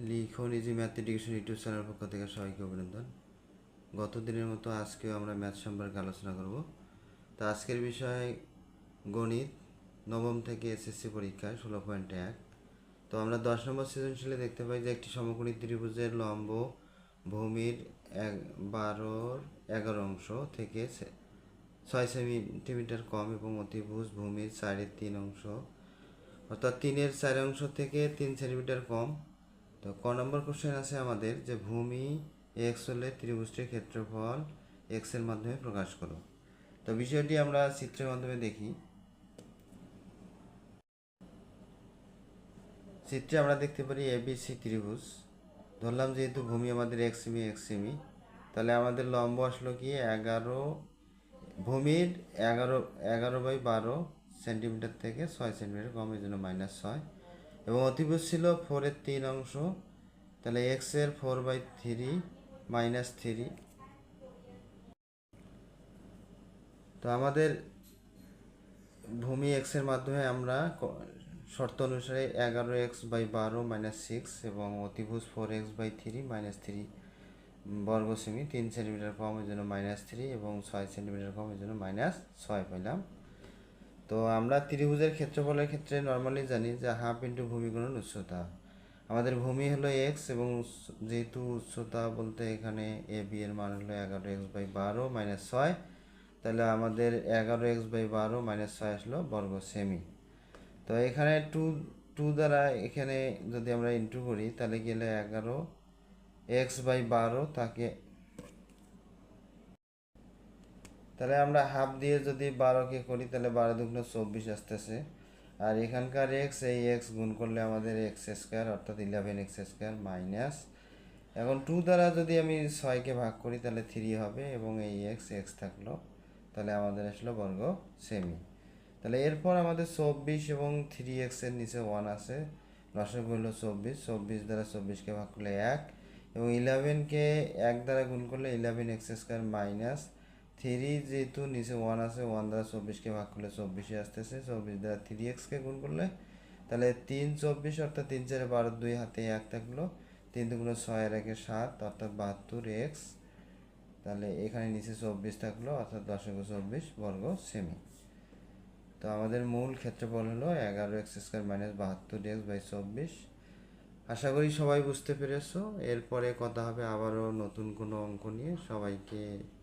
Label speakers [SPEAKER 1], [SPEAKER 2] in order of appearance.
[SPEAKER 1] Likhan easy math education YouTube channel পক্ষ থেকে সবাইকে অভিনন্দন। গত দিনের মতো আজকেও আমরা ম্যাথ সম্পর্কে আলোচনা করব। তো আজকের বিষয় গণিত, নবম থেকে এসএসসি পরীক্ষায় ষোলো পয়েন্ট এক। তো আমরা দশ নম্বর সৃজনশীলে দেখতে পাই যে একটি সমকোণী ত্রিভুজের লম্ব ভূমির এক, বারোর এগারো অংশ থেকে ছয় সেন্টিমিটার কম এবং অতিভুজ ভূমির চারের তিন অংশ। অর্থাৎ তিনের চার অংশ থেকে তিন সেন্টিমিটার কম। তো ক নম্বর কোশ্চেন আছে আমাদের যে ভূমি এক্স হলে ত্রিভুজটির ক্ষেত্রফল এক্সের মাধ্যমে প্রকাশ করো। তো বিষয়টি আমরা চিত্রের মাধ্যমে দেখি। চিত্রে আমরা দেখতে পারি এবিসি ত্রিভুজ। ধরলাম যেহেতু ভূমি আমাদের এক্স সেমি এক্স সেমি তাহলে আমাদের লম্ব আসলো কি? এগারো। ভূমির এগারো এগারো বাই বারো সেন্টিমিটার থেকে ছয় সেন্টিমিটার কম, এই জন্য মাইনাস ছয়। এবং অতিভুজ ছিল ফোরের তিন অংশ। তাহলে এক্সের four by three minus three তো আমাদের ভূমি এক্সের মাধ্যমে আমরা শর্ত অনুসারে এগারো এক্স বাই বারো মাইনাস সিক্স এবং অতিভুজ four x by three minus three বর্গ সেমি তিন সেন্টিমিটার কম এর জন্য মাইনাস থ্রি এবং ছয় সেন্টিমিটার কম এর জন্য মাইনাস ছয় পেলাম তো আমরা ত্রিভুজের ক্ষেত্রফলের ক্ষেত্রে নর্মালি জানি যে হাফ ইন্টু ভূমি গুণন উচ্চতা। আমাদের ভূমি হলো এক্স এবং যেহেতু উচ্চতা বলতে এখানে এ বি এর মান হলো এগারো এক্স বাই বারো মাইনাস ছয়, তাহলে আমাদের এগারো এক্স বাই বারো মাইনাস ছয় আসলো বর্গ সেমি তো এখানে টু টু দ্বারা এখানে যদি আমরা ইন্টু করি, তাহলে গেলে এগারো এক্স বাই বারো তাকে তাহলে আমরা হাফ দিয়ে যদি বারোকে করি, তাহলে বারো দুগুণ চব্বিশ আসতেছে। আর এখানকার এক্স এই এক্স গুণ করলে আমাদের এক্স স্কোয়ার অর্থাৎ ইলেভেন এক্স স্কোয়ার মাইনাস এখন টু দ্বারা যদি আমি ছয়কে ভাগ করি, তাহলে থ্রি হবে এবং এই এক্স এক্স থাকল। তাহলে আমাদের আসলো বর্গ সেমি তাহলে এরপর আমাদের চব্বিশ এবং থ্রি এক্সের নিচে ওয়ান আছে। লসক হলো চব্বিশ চব্বিশ দ্বারা চব্বিশকে ভাগ করলে এক। এবং ইলেভেনকে এক দ্বারা গুণ করলে eleven x square minus three যেহেতু নিচে ওয়ান আছে ওয়ান দ্বারা চব্বিশকে ভাগ করলে চব্বিশে আসতেছে, চব্বিশ দ্বারা থ্রি এক্সকে গুণ করলে তাহলে তিন চব্বিশ অর্থাৎ তিন চারে বারো দুই হাতে এক থাকল, তিন দুগুলো ছয় আর একে সাত অর্থাৎ বাহাত্তর এক্স তাহলে এখানে নিচে চব্বিশ থাকল, অর্থাৎ দশক চব্বিশ বর্গ সেমি তো আমাদের মূল ক্ষেত্রফল হলো এগারো এক্স স্কোয়ার মাইনাস বাহাত্তর এক্স বাই চব্বিশ। আশা করি সবাই বুঝতে পেরেছ। এরপরে কথা হবে আবারও নতুন কোনো অঙ্ক নিয়ে। সবাইকে